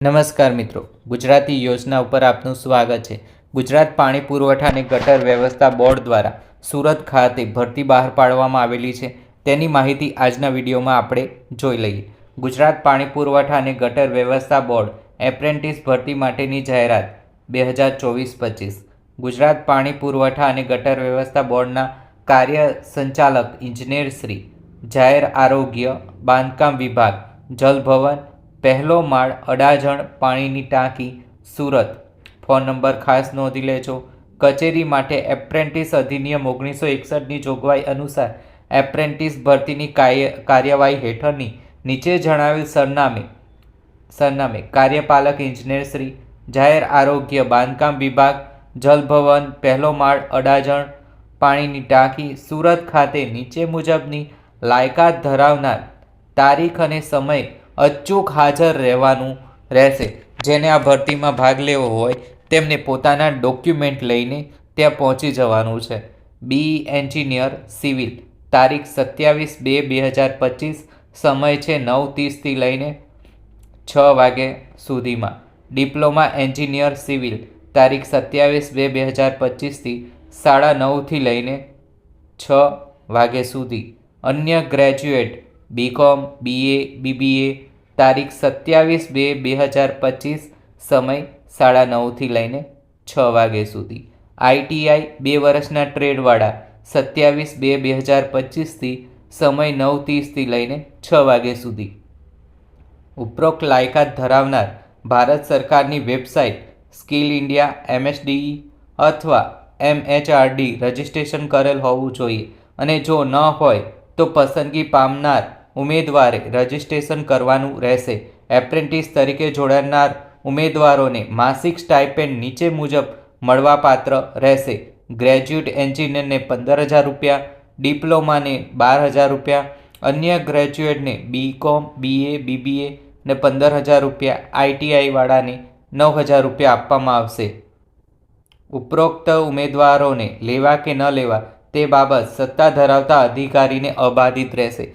નમસ્કાર મિત્રો. ગુજરાતી યોજના ઉપર આપનું સ્વાગત છે. ગુજરાત પાણી પુરવઠા અને ગટર વ્યવસ્થા બોર્ડ દ્વારા સુરત ખાતે ભરતી બહાર પાડવામાં આવેલી છે. તેની માહિતી આજના વિડીયોમાં આપણે જોઈ લઈએ. ગુજરાત પાણી પુરવઠા અને ગટર વ્યવસ્થા બોર્ડ એપ્રેન્ટિસ ભરતી માટેની જાહેરાત બે હજાર ચોવીસ પચીસ. ગુજરાત પાણી પુરવઠા અને ગટર વ્યવસ્થા બોર્ડના કાર્ય સંચાલક ઇજનેર શ્રી જાહેર આરોગ્ય બાંધકામ વિભાગ જલ ભવન પહેલો માળ અડાજણ પાણીની ટાંકી, સુરત. ફોન નંબર ખાસ નોંધી લેજો. કચેરી માટે એપ્રેન્ટિસ અધિનિયમ ઓગણીસો એકસઠની જોગવાઈ અનુસાર એપ્રેન્ટિસ ભરતીની કાર્ય કાર્યવાહી હેઠળની નીચે જણાવેલ સરનામે સરનામે કાર્યપાલક ઇજનેર શ્રી, જાહેર આરોગ્ય બાંધકામ વિભાગ જલભવન પહેલો માળ અડાજણ પાણીની ટાંકી, સુરત ખાતે નીચે મુજબની લાયકાત ધરાવનાર તારીખ અને સમય અચૂક હાજર રહેવાનું રહેશે. જેને આ ભરતીમાં ભાગ લેવો હોય, તેમને પોતાના ડોક્યુમેન્ટ લઈને ત્યાં પહોંચી જવાનું છે. B engineer civil. તારીખ સત્યાવીસ બે બે હજાર પચીસ. સમય છે નવ ત્રીસથી લઈને છ વાગે સુધીમાં. Diploma engineer civil. તારીખ સત્યાવીસ બે બે હજાર પચીસથી સાડા નવથી લઈને છ વાગે સુધી. અન્ય ગ્રેજ્યુએટ. બીકોમ બીએ બીબીએ તારીખ સત્યાવીસ બે બે હજાર પચીસ સમય સાડા નવથી લઈને છ વાગે સુધી. આઈટીઆઈ બે વર્ષના ટ્રેડવાળા સત્યાવીસ બે બે હજાર પચીસથી સમય નવ ત્રીસથી લઈને છ વાગે સુધી. ઉપરોક્ત લાયકાત ધરાવનાર ભારત સરકારની વેબસાઇટ સ્કિલ ઇન્ડિયા એમએસડીઈ અથવા એમએચઆરડી રજિસ્ટ્રેશન કરેલ હોવું જોઈએ અને જો ન હોય તો પસંદગી પામનાર ઉમેદવારે રજિસ્ટ્રેશન કરવાનું રહેશે. એપ્રેન્ટિસ તરીકે જોડાનાર ઉમેદવારોને માસિક સ્ટાઇપેન્ડ નીચે મુજબ મળવાપાત્ર રહેશે. ગ્રેજ્યુએટ એન્જિનિયરને પંદર હજાર રૂપિયા, ડિપ્લોમાને બાર હજાર રૂપિયા, અન્ય ગ્રેજ્યુએટને બીકોમ, બીએ, બીબીએ ને પંદર હજાર રૂપિયા આઈટીઆઈવાળાને નવ હજાર રૂપિયા આપવામાં આવશે. ઉપરોક્ત ઉમેદવારોને લેવા કે ન લેવા તે બાબત સત્તા ધરાવતા અધિકારીને અબાધિત રહેશે.